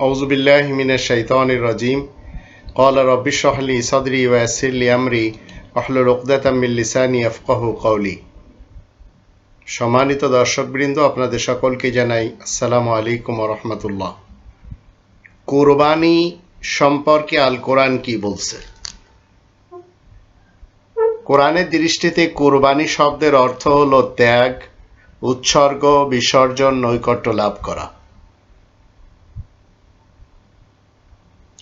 أعوذ بالله من الشيطان الرجيم قال رب اشرح لي صدري ويسر لي أمري واحلل عقدة من লিসানি يفقهوا قولي সম্মানিত দর্শকবৃন্দ আপনাদের সকলকে জানাই আসসালামু আলাইকুম রহমতুল্লাহ কোরবানি সম্পর্কে আল কোরআন কি বলছে কোরআনের দৃষ্টিতে কোরবানি শব্দের অর্থ হলো ত্যাগ উৎসর্গ বিসর্জন নৈকট্য লাভ করা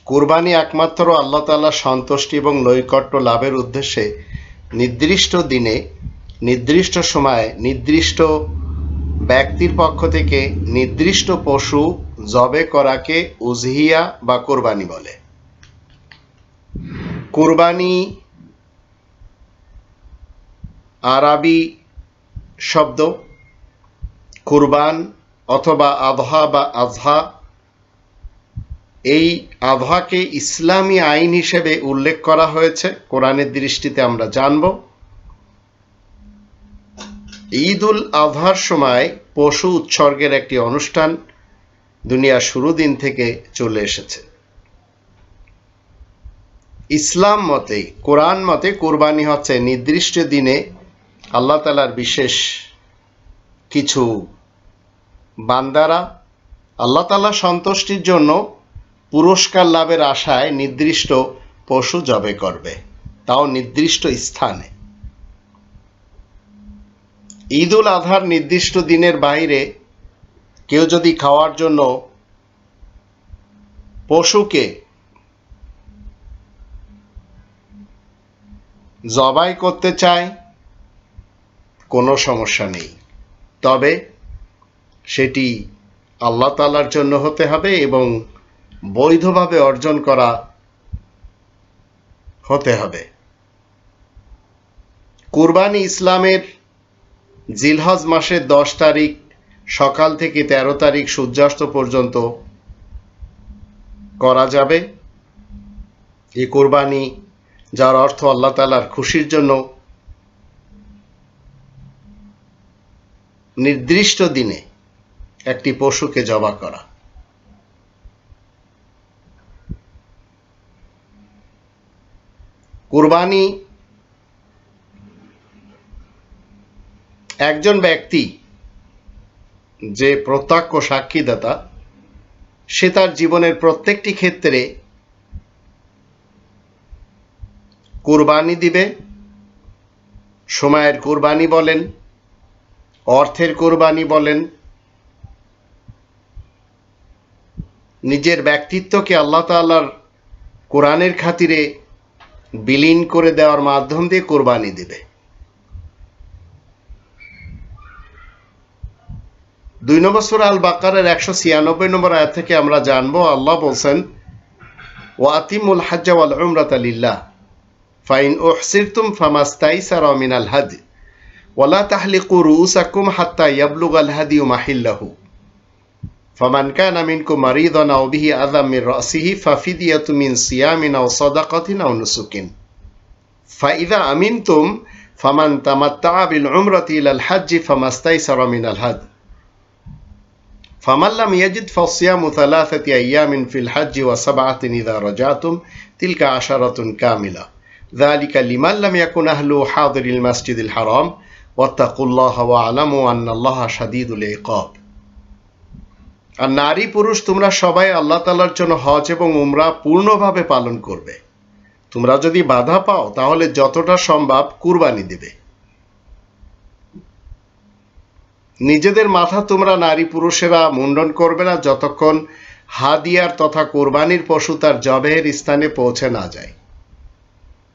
কোরবানি একমাত্র আল্লাহ তাআলা সন্তুষ্টি এবং নৈকট্য লাভের উদ্দেশ্যে নির্দিষ্ট দিনে, নির্দিষ্ট সময়ে নির্দিষ্ট ব্যক্তির পক্ষ থেকে নির্দিষ্ট পশু জবে করাকে উজহিয়া বা কোরবানি বলে। কোরবানি আরবি শব্দ, কুরবান অথবা আবহা বা আজহা এই আবহাকে ইসলামী আইন হিসেবে উল্লেখ করা হয়েছে। কোরআনের দৃষ্টিতে আমরা জানব। ঈদ উল আজহার সময় পশু উৎসর্গের একটি অনুষ্ঠান দুনিয়ার শুরু দিন থেকে চলে এসেছে। ইসলাম মতে, কোরআন মতে কোরবানি হচ্ছে নির্দিষ্ট দিনে আল্লাহ তালার বিশেষ কিছু বান্দারা আল্লাহ তালা সন্তুষ্টির জন্য পুরস্কার লাভের আশায় নির্দিষ্ট পশু জবে করবে। তাও নির্দিষ্ট স্থানে। ঈদ উল আধার নির্দিষ্ট দিনের বাইরে কেউ যদি খাওয়ার জন্য পশুকে জবাই করতে চায়, কোনো সমস্যা নেই। তবে সেটি আল্লাহ তালার জন্য হতে হবে এবং বৈধভাবে অর্জন করা হতে হবে। কুরবানি ইসলামের জিলহজ মাসের দশ তারিখ সকাল থেকে ১৩ তারিখ সূর্যাস্ত পর্যন্ত করা যাবে। এই কোরবানি, যার অর্থ আল্লাহ তালার খুশির জন্য নির্দিষ্ট দিনে একটি পশুকে জবা করা। কুরবানি একজন ব্যক্তি যে প্রত্যক্ষ সাক্ষীদাতা, সে তার জীবনের প্রত্যেকটি ক্ষেত্রে কুরবানি দিবে, সময়ের কুরবানি বলেন, অর্থের কোরবানি বলেন, নিজের ব্যক্তিত্বকে আল্লাহ তাল্লার কোরআনের খাতিরে বিলীন করে দেওয়ার মাধ্যম দিয়ে কোরবানি দিবে। দুই নম্বর সুরা আল বাকারের একশো ছিয়ানব্বই নম্বর আয়াত থেকে আমরা জানব, আল্লাহ বলছেন ওয়াতিমুল হাজ্জা ওয়াল উমরাত আলিল্লাহ ফাইন ওহসিরতুম ফামাস্তাই সারা মিনাল হাদ ওয়ালা তাহলিকু রুউসাকুম হাত্তা ইয়াবলুগ আল হাদিউ মাহিল্লাহু। فمن كان منكم مريضا أو به أذى من رأسه ففدية من صيام أو صدقة أو نسك. فإذا أمنتم فمن تمتع بالعمرة إلى الحج فما استيسر من الهدي. فمن لم يجد فصيام ثلاثة أيام في الحج وسبعة إذا رجعتم تلك عشرة كاملة. ذلك لمن لم يكن أهله حاضر المسجد الحرام. واتقوا الله واعلموا أن الله شديد العقاب. আর নারী পুরুষ তোমরা সবাই আল্লাহ তালার জন্য হজ এবং উমরা পূর্ণভাবে পালন করবে। তোমরা যদি বাধা পাও, তাহলে যতটা সম্ভব কুরবানি দেবে। নিজেদের মাথা তোমরা নারী পুরুষেরা মুন্ডন করবে না যতক্ষণ হাদিয়ার তথা কোরবানির পশু তার জবেহের স্থানে পৌঁছে না যায়।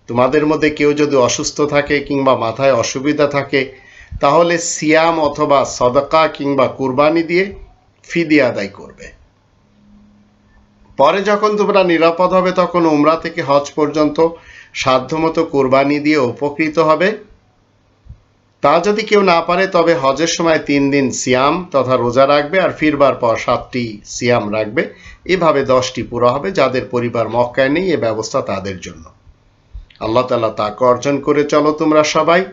তোমাদের মধ্যে কেউ যদি অসুস্থ থাকে কিংবা মাথায় অসুবিধা থাকে, তাহলে সিয়াম অথবা সদকা কিংবা কুরবানি দিয়ে ফিদি আদায় করবে। পরে যখন তোমরা নিরাপদ হবে, তখন উমরা থেকে হজ পর্যন্ত সাধ্যমতো কোরবানি দিয়ে উপকৃত হবে। তা যদি কেউ না পারে, তবে হজের সময় তিন দিন সিয়াম তথা রোজা রাখবে আর ফিরবার পর সাতটি সিয়াম রাখবে। এভাবে দশটি পুরো হবে, যাদের পরিবার মক্কায় নেই, এ ব্যবস্থা তাদের জন্য। আল্লাহ তালা তাকে অর্জন করে চলো তোমরা সবাই।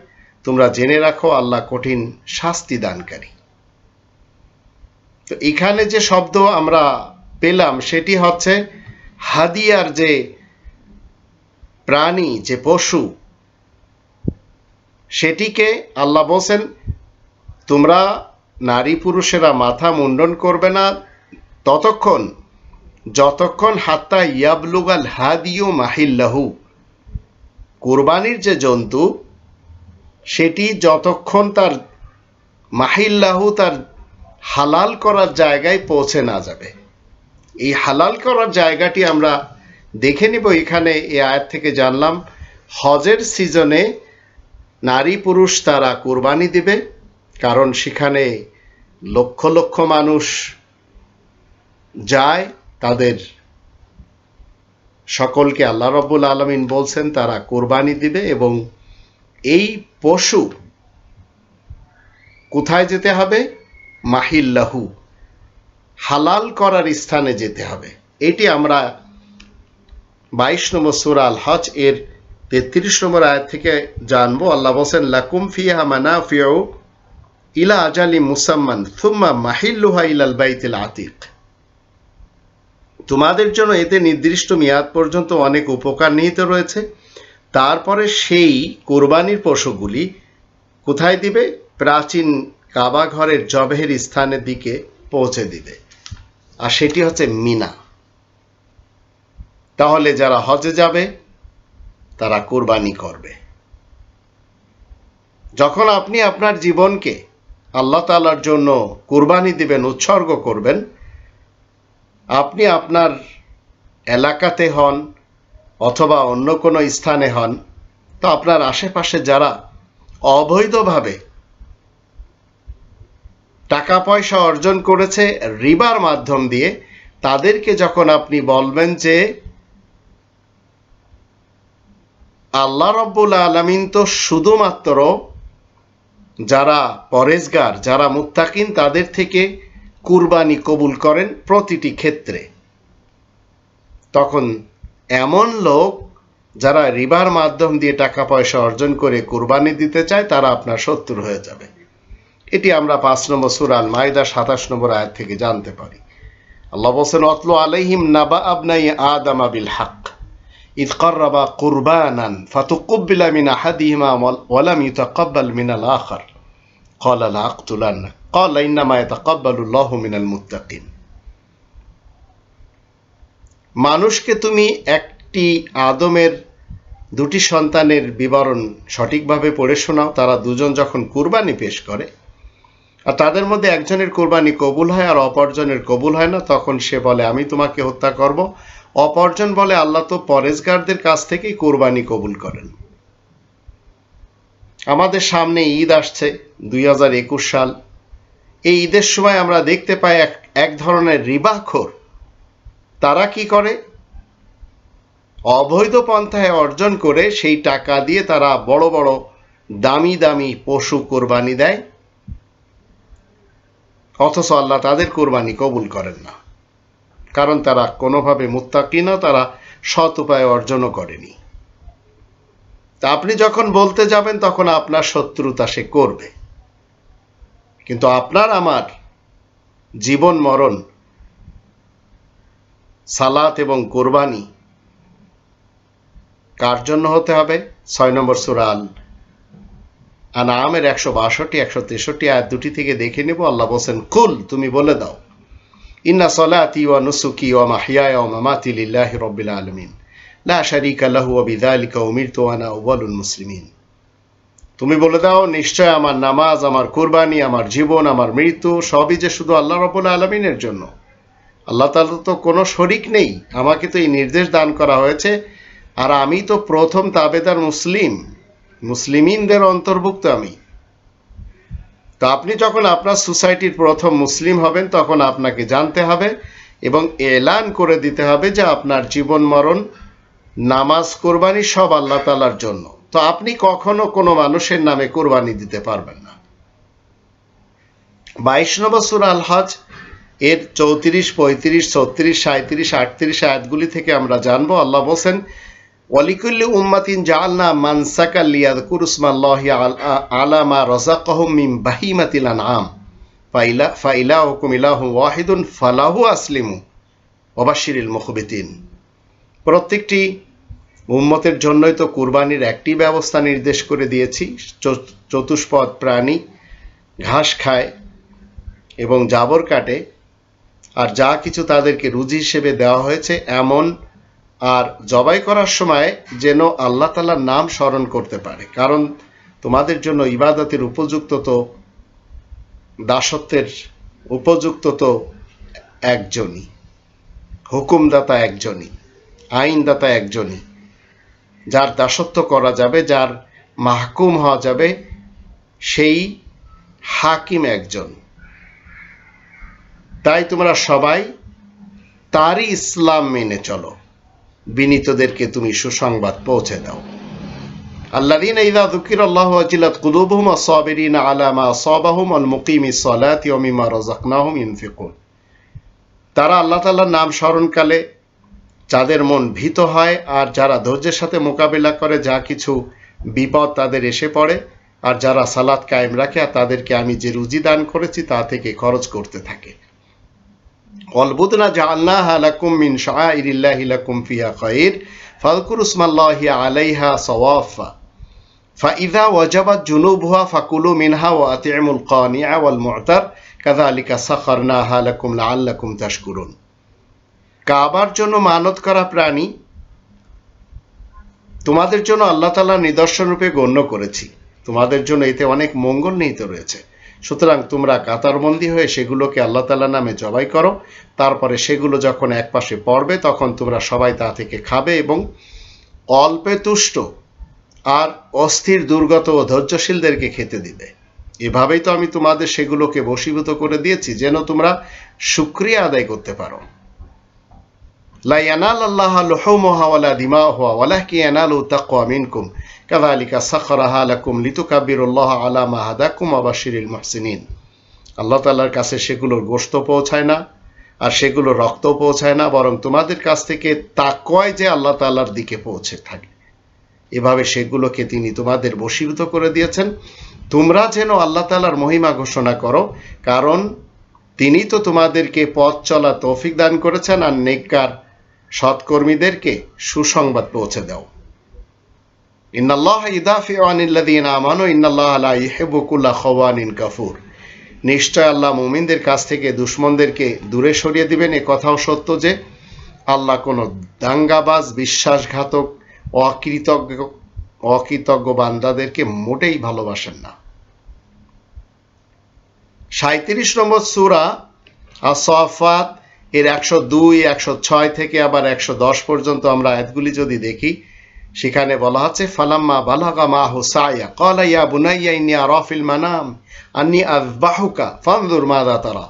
তোমরা জেনে রাখো, আল্লাহ কঠিন শাস্তি দানকারী। তো এখানে যে শব্দ আমরা পেলাম, সেটি হচ্ছে হাদিয়ার যে প্রাণী, যে পশু, সেটিকে আল্লাহ বলছেন, তোমরা নারী পুরুষেরা মাথা মুন্ডন করবে না। ততক্ষণ, যতক্ষণ হাত্তা ইয়াবলুগাল হাদিও মাহিল্লাহু, কোরবানির যে জন্তু, সেটি যতক্ষণ তার মাহিল্লাহু, তার হালাল করার জায়গায় পৌঁছে না যাবে। এই হালাল করার জায়গাটি আমরা দেখে নিব। এখানে এই আয়াত থেকে জানলাম, হজের সিজনে নারী পুরুষ তারা কোরবানি দিবে, কারণ সেখানে লক্ষ লক্ষ মানুষ যায়, তাদের সকলকে আল্লাহ রব্বুল আলমিন বলছেন, তারা কোরবানি দিবে এবং এই পশু কোথায় যেতে হবে? মাহিল্লাহু, হালাল করার স্থানে যেতে হবে। এটি আমরা বাইশ নম্বর সুরা আল হজ এর তেত্রিশ নম্বর আয়াত থেকে জানব। আল্লাহ বলছেন, লাকুম ফিহা মানা ফিউ ইলা আজালি মুসাম্মান থুম্মা মাহিল্লুহা ইলাল বাইতিল আতিক। তোমাদের জন্য এতে নির্দিষ্ট মেয়াদ পর্যন্ত অনেক উপকার নিহিত রয়েছে। তারপরে সেই কোরবানির পশুগুলি কোথায় দিবে? প্রাচীন কাবা ঘরের জবেহের স্থানের দিকে পৌঁছে দিবে। আর সেটি হচ্ছে মিনা। তাহলে যারা হজে যাবে, তারা কোরবানি করবে। যখন আপনি আপনার জীবনকে আল্লাহ তালার জন্য কোরবানি দিবেন, উৎসর্গ করবেন, আপনি আপনার এলাকাতে হন অথবা অন্য কোনো স্থানে হন, তো আপনার আশেপাশে যারা অবৈধভাবে টাকা পয়সা অর্জন করেছে রিবার মাধ্যম দিয়ে, তাদেরকে যখন আপনি বলবেন যে, আল্লাহ রব্বুল আলমিন তো শুধুমাত্র যারা পরেজগার, যারা মুত্তাকিন, তাদের থেকে কুরবানি কবুল করেন প্রতিটি ক্ষেত্রে। তখন এমন লোক যারা রিবার মাধ্যম দিয়ে টাকা পয়সা অর্জন করে কুরবানি দিতে চায়, তারা আপনার শত্রু হয়ে যাবে। এটি আমরা পাঁচ নম্বর সুরাল মাইদা সাতাশ নম্বর আয়াত থেকে জানতে পারি আল্লাহ বলছেন অতলো আলাইহিম নাবা আবনাই আদম আবিল হাক إذ قربا قربانا فتقبل من أحدهما ولم يتقبل من الآخر قال لأقتلنك قال إنما يتقبل الله من المتقين মানুষকে তুমি একটি আদমের দুটি সন্তানের বিবরণ সঠিকভাবে পড়ে শোনাও তারা দুজন যখন কুরবানি পেশ করে আর তাদের মধ্যে একজনের কোরবানি কবুল হয় আর অপরজনের কবুল হয় না, তখন সে বলে, আমি তোমাকে হত্যা করব। অপরজন বলে, আল্লাহ তো পরেশগারদের কাছ থেকেই কোরবানি কবুল করেন। আমাদের সামনে ঈদ আসছে, দুই হাজার একুশ সাল। এই ঈদের সময় আমরা দেখতে পাই এক এক ধরনের রিবাখোর। তারা কি করে? অবৈধ পন্থায় অর্জন করে সেই টাকা দিয়ে তারা বড় বড় দামি দামি পশু কোরবানি দেয়। অথচ আল্লাহ তাদের কোরবানি কবুল করেন না। কারণ তারা কোনোভাবে মুত্তাকি না তারা সৎ উপায় অর্জনও করেনি। তা আপনি যখন বলতে যাবেন, তখন আপনার শত্রুতা সে করবে। কিন্তু আপনার আমার জীবন মরণ, সালাত এবং কোরবানি কার জন্য হতে হবে? ছয় নম্বর সুরাল আনামের একশো বাষট্টি, একশো তেষট্টি আয়াত দুটি থেকে দেখে নেব। আল্লাহ বলছেন, কুল, তুমি বলে দাও। ইন্না সলাতি ওয়া নুসুকি ওয়া মাহিয়ায়া ওয়া মামাতি লিল্লাহি রাব্বিল আলামিন। লা শারীকা লাহু ওয়া বিযালিকা উমিরতু আনা আউয়ালুল মুসলিমিন। তুমি বলে দাও, নিশ্চয় আমার নামাজ, আমার কুরবানি, আমার জীবন, আমার মৃত্যু সবই যে শুধু আল্লাহ রব্বুল আলমিনের জন্য। আল্লাহ তালা তো কোনো শরিক নেই। আমাকে তো এই নির্দেশ দান করা হয়েছে। আর আমি তো প্রথম তাবেদার মুসলিম। মুসলিমিনদের অন্তর্ভুক্ত আমি। তো আপনি যখন আপনার সোসাইটির প্রথম মুসলিম হবেন, তখন আপনাকে জানতে হবে এবং এলান করে দিতে হবে যে আপনার জীবন মরণ, নামাজ কোরবানি সব আল্লাহ তালার জন্য। তো আপনি কখনো কোনো মানুষের নামে কোরবানি দিতে পারবেন না। বাইশ নম্বর সুরা আল হজ এর চৌত্রিশ, পঁয়ত্রিশ, ছত্রিশ সাঁত্রিশ আটত্রিশ আয়াতগুলি থেকে আমরা জানব। আল্লাহ বলছেন ওয়ালিকুল্লি উম্মাতিন জালনা মানসাকা লিয়াদ কুরুসমাল্লাহি আলামা রাযাকাহুম মিন বাহিমাতিল আনআম। ফাইলা ফাইলা হুকুম ইলাহু ওয়াহিদুন ফালাহু আসলিমু। অবাশিরিল মুখবিতিন। প্রত্যেকটি উম্মতের জন্যই তো কুরবানির একটি ব্যবস্থা নির্দেশ করে দিয়েছি। চতুষ্পদ প্রাণী ঘাস খায় এবং জাবর কাটে। আর যা কিছু তাদেরকে রুজি হিসেবে দেওয়া হয়েছে, এমন আর জবাই করার সময় যেন আল্লাহ তালার নাম স্মরণ করতে পারে। কারণ তোমাদের জন্য ইবাদতের উপযুক্ত তো, দাসত্বের উপযুক্ত তো একজনই। হুকুমদাতা একজনই, আইনদাতা একজনই। যার দাসত্ব করা যাবে, যার মাহকুম হওয়া যাবে, সেই হাকিম একজন। তাই তোমরা সবাই তারই ইসলাম মেনে চলো। বিনীতদেরকে তুমি সুসংবাদ পৌঁছে দাও الذين إذا ذكر الله وجلت قلوبهم الصابرين على ما أصابهم والمقيم الصلاة ومما رزقناهم ينفقون তারা আল্লাহ তাআলার নাম স্মরণকালে যাদের মন ভীত হয় আর যারা ধৈর্যের সাথে মোকাবিলা করে যা কিছু বিপদ তাদের এসে পড়ে আর যারা সালাত কায়েম রাখে আর তাদেরকে আমি যে রুজি দান করেছি তা থেকে খরচ করতে থাকে অলবুতনা জাল্লাহ লাকুম মিন ফিয়া ফালকুর উসমাল্লাহ আলাইহা সওয়াফা কাবার জন্য মানত করা প্রাণী তোমাদের জন্য আল্লাহ তালা নিদর্শন রূপে গণ্য করেছি। তোমাদের জন্য এতে অনেক মঙ্গল নিহিত রয়েছে। সুতরাং তোমরা কাতারবন্দি হয়ে সেগুলোকে আল্লাহ তালা নামে জবাই করো। তারপরে সেগুলো যখন একপাশে পড়বে, তখন তোমরা সবাই তা থেকে খাবে এবং অল্পে তুষ্ট আর অস্থির, দুর্গত ও ধৈর্যশীলদেরকে খেতে দিবে। এভাবেই তো আমি তোমাদের সেগুলোকে বশীভূত করে দিয়েছি, যেন তোমরা সুক্রিয়া আদায় করতে পারো। লাই আনাল আল্লাহ লোহমহাওয়ালা দিমা হওয়া ওয়ালাহ কি এনাল উত্তাক্ক আমিনকুম কাদালিকা সাখরাহা আলাকুম লিতুকাবিরুল্লাহ আলামা হাদাকুম আবাসিরিল মাহসিনিন। আল্লাহ তাল্লার কাছে সেগুলোর গোস্ত পৌঁছায় না, আর সেগুলো রক্ত পৌঁছায় না, বরং তোমাদের কাছ থেকে তাকওয়ায় যে আল্লাহ তাল্লার দিকে পৌঁছে থাকে। এভাবে সেগুলোকে তিনি তোমাদের বশীভূত করে দিয়েছেন। তোমরা যেন আল্লাহ তালার মহিমা ঘোষণা করো, কারণ তিনি তো তোমাদেরকে পথ চলা তৌফিক দান করেছেন, আর নেককার সৎকর্মীদেরকে সুসংবাদ পৌঁছে দাও। ইন্নাল্লাহ ইদাফি আনিল্লাযীনা আমানু, ইন্নাল্লাহ লা ইউহিব্বু কুল্লা খাওয়ানিন কাফুর। নিশ্চয় আল্লাহ মুমিনদের কাছ থেকে দুশ্মনদেরকে দূরে সরিয়ে দিবেন। এ কথাও সত্য যে আল্লাহ কোনো দাঙ্গাবাজ, বিশ্বাসঘাতক, অকৃতজ্ঞ অকৃতজ্ঞ বান্দাদেরকে মোটেই ভালোবাসেন না। সাঁত্রিশ নম্বর সুরা আসফাত এর একশো দুই, একশো ছয় থেকে আবার একশো দশ পর্যন্ত আমরা আয়াতগুলি যদি দেখি সেখানে বলা হচ্ছে ফালাম্মা বালাগা মা হুসাইয়া কলা ইয়া বুনাইয়া ইন্নি আরাফিল মানাম। আন্নি আযবাহুকা ফানজুর মাযা তারা।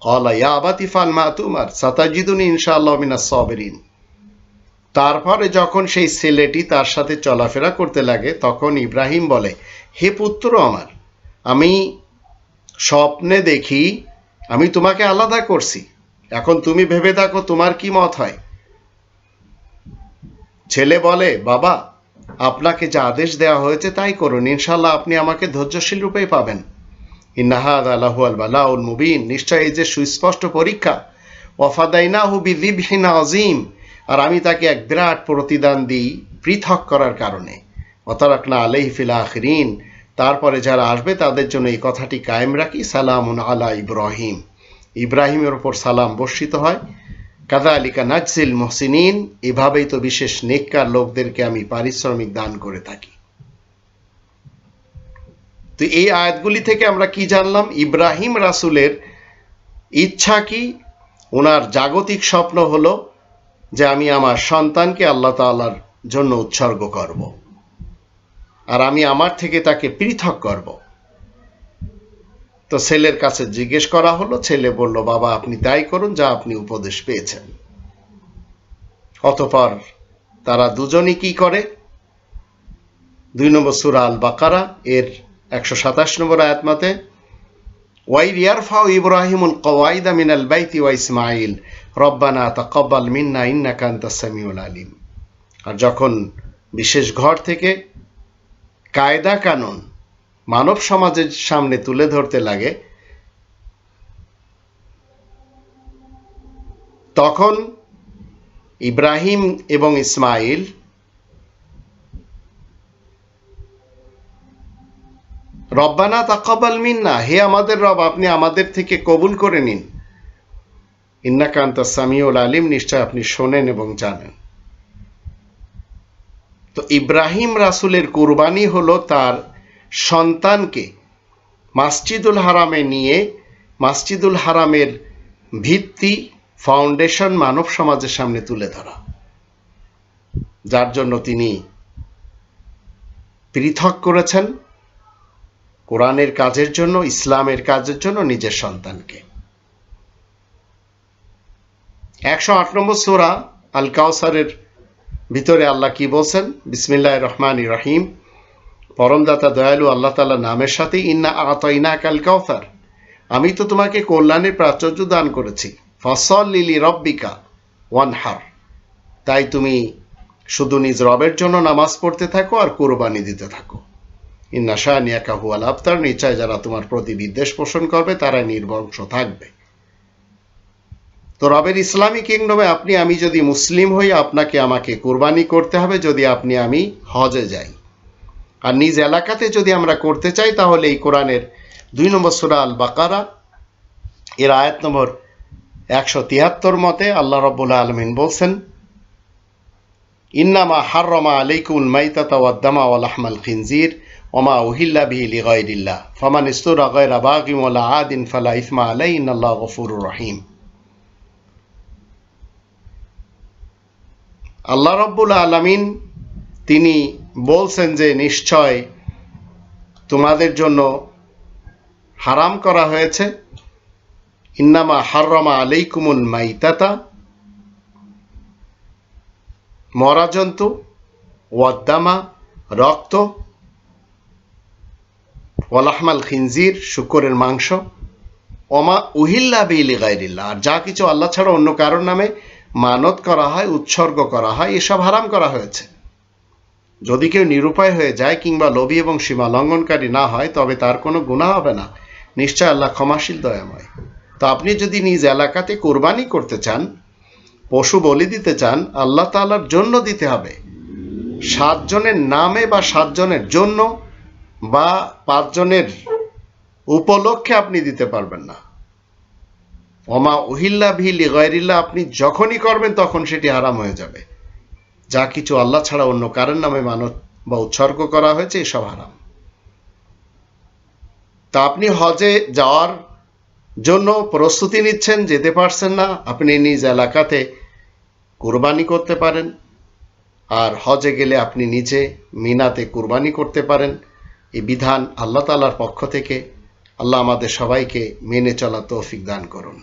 কলা ইয়া আবাতি ফাল মা তুমার। সাতাজিদুনি ইনশাআল্লাহ মিনাস সাবিরিন। তারপরে যখন সেই ছেলেটি তার সাথে চলাফেরা করতে লাগে, তখন ইব্রাহিম বলে, হে পুত্র আমার, আমি স্বপ্নে দেখি, আমি তোমাকে আলাদা করছি। এখন তুমি ভেবে দেখো তোমার কি মত হয়? ছেলে বলে, বাবা, আপনাকে যা আদেশ দেওয়া হয়েছে তাই করুন। ইনশাল্লাহ আপনি আমাকে ধৈর্যশীল রূপেই পাবেন। ইন্নাহাদ আল্লাহু আল বালাউল মুবিন। নিশ্চয় এই যে সুস্পষ্ট পরীক্ষা, ওয়াফাদাইনাহু বিযিবহিন আজিম আর আমি তাকে এক বিরাট প্রতিদান দিই পৃথক করার কারণে। অতারাকনা আলাইহি ফিল আখিরিন। তারপরে যারা আসবে তাদের জন্য এই কথাটি কায়েম রাখি, সালামুন আলা ইব্রাহিম। ইব্রাহিমের ওপর সালাম বর্ষিত হয়। কাদা আলিকা নাজসিল মহসিনিন, এভাবেই তো বিশেষ নেককার লোকদেরকে আমি পারিশ্রমিক দান করে থাকি। তো এই আয়াতগুলি থেকে আমরা কি জানলাম? ইব্রাহিম রাসুলের ইচ্ছা কি? ওনার জাগতিক স্বপ্ন হলো যে আমি আমার সন্তানকে আল্লাহ তাআলার জন্য উৎসর্গ করব। আর আমি আমার থেকে তাকে পৃথক করব। তো ছেলের কাছে জিজ্ঞেস করা হলো, ছেলে বলল, বাবা, আপনি তাই করুন যা আপনি উপদেশ পেয়েছেন। অতপর তারা দুজনই কি করে? দুই নম্বর সুরা আল বাকারা এর একশো সাতাশ নম্বর আয়াতমাতে ওয়াই ইয়ারফাউ ইব্রাহিমুল কওয়াইদা মিনাল বাইতি ওয়া ইসমাইল রব্বানা তাকাব্বাল মিন্না, ইন্নাকা আনতাস সামিউল আলিম। আর যখন বিশেষ ঘর থেকে কায়দা কানুন মানব সমাজের সামনে তুলে ধরতে লাগে, তখন ইব্রাহিম এবং ইসমাইল রব্বানা তাকাবাল মিন্না, হে আমাদের রব, আপনি আমাদের থেকে কবুল করে নিন। ইন্নাকান্ত সামিউল আলিম, নিশ্চয় আপনি শোনেন এবং জানেন। তো ইব্রাহিম রাসুলের কুরবানি হলো তার সন্তানকে মাসজিদুল হারামে নিয়ে, মাসজিদুল হারামের ভিত্তি ফাউন্ডেশন মানব সমাজের সামনে তুলে ধরা। যার জন্য তিনি পৃথক করেছেন কোরআনের কাজের জন্য, ইসলামের কাজের জন্য নিজের সন্তানকে। একশো আট নম্বর সোরা আল কাউসারের ভিতরে আল্লাহ কি বলছেন? বিসমিল্লাহ রহমান রহিম। পরমদাতা দয়ালু আল্লাহ তালা নামের সাথে ইন্না আতইনা কাল কাউসার আমি তো তোমাকে কল্যাণের প্রাচুর্য দান করেছি। ফসল লিলি রব্বিকা ওয়ান হার তাই তুমি শুধু নিজ রবের জন্য নামাজ পড়তে থাকো আর কোরবানি দিতে থাকো। ইন্না শাহ শাহানিয়া কাহুয়াল আফতার নিশ্চয় যারা তোমার প্রতি বিদ্বেষ পোষণ করবে তারা নির্বংশ থাকবে। তো রবের ইসলামী কিংডমে আপনি, আমি যদি মুসলিম হই, আপনাকে আমাকে কোরবানি করতে হবে যদি আপনি আমি হজে যাই। আর নিজ এলাকাতে যদি আমরা করতে চাই, তাহলে এই কোরআনের দুই নম্বর সুরা আল বাকারা এর আয়াত নম্বর একশো তিয়াত্তর মতে আল্লাহ রব্বুল্লাহ আলমিন বলছেন, ইন্নামা হাররমা আলাইকুল মাইতাতা ওয়াল আহমাল খিনজির ওমা উহিল্লা বিহি লিগাইরিল্লাহ ফামান ইস্তুরা গায়রা বাগিম ওয়ালা আদিন ফালা ইসমা আলাই ইন্নাল্লাহ গফুরুর রহিম। আল্লাহ রব্বুল আলমিন তিনি বলছেন যে নিশ্চয় তোমাদের জন্য হারাম করা হয়েছে। ইন্নামা হাররমা আলাইকুমুল মাইতাতা মরা জন্তু ওয়াদ্দামা, রক্ত ওয়ালাহমাল খিনজির, শুকরের মাংস অমা উহিল্লা বিলি গাইরিল্লা আর যা কিছু আল্লাহ ছাড়া অন্য কারোর নামে মানত করা হয়, উৎসর্গ করা হয়, এসব হারাম করা হয়েছে। যদি কেউ নিরুপায় হয়ে যায় কিংবা লোভী এবং সীমা লঙ্ঘনকারী না হয়, তবে তার কোনো গুণা হবে না। নিশ্চয় আল্লাহ ক্ষমাশীল, দয়াময়। তো আপনি যদি নিজ এলাকাতে কোরবানি করতে চান, পশু বলি দিতে চান, আল্লাহ তালার জন্য দিতে হবে। সাতজনের নামে বা সাতজনের জন্য বা পাঁচজনের উপলক্ষে আপনি দিতে পারবেন না। অমা উহিল্লা ভিলি গয়রিল্লা আপনি যখনই করবেন তখন সেটি হারাম হয়ে যাবে। যা কিছু আল্লাহ ছাড়া অন্য কারোর নামে মানত বা উৎসর্গ করা হয়েছে, এসব হারাম। তা আপনি হজে যাওয়ার জন্য প্রস্তুতি নিচ্ছেন, যেতে পারছেন না, আপনি নিজ এলাকাতে কোরবানি করতে পারেন, আর হজে গেলে আপনি নিজে মিনাতে কোরবানি করতে পারেন। এই বিধান আল্লাহ তালার পক্ষ থেকে আল্লাহ আমাদের সবাইকে মেনে চলা তৌফিক দান করুন।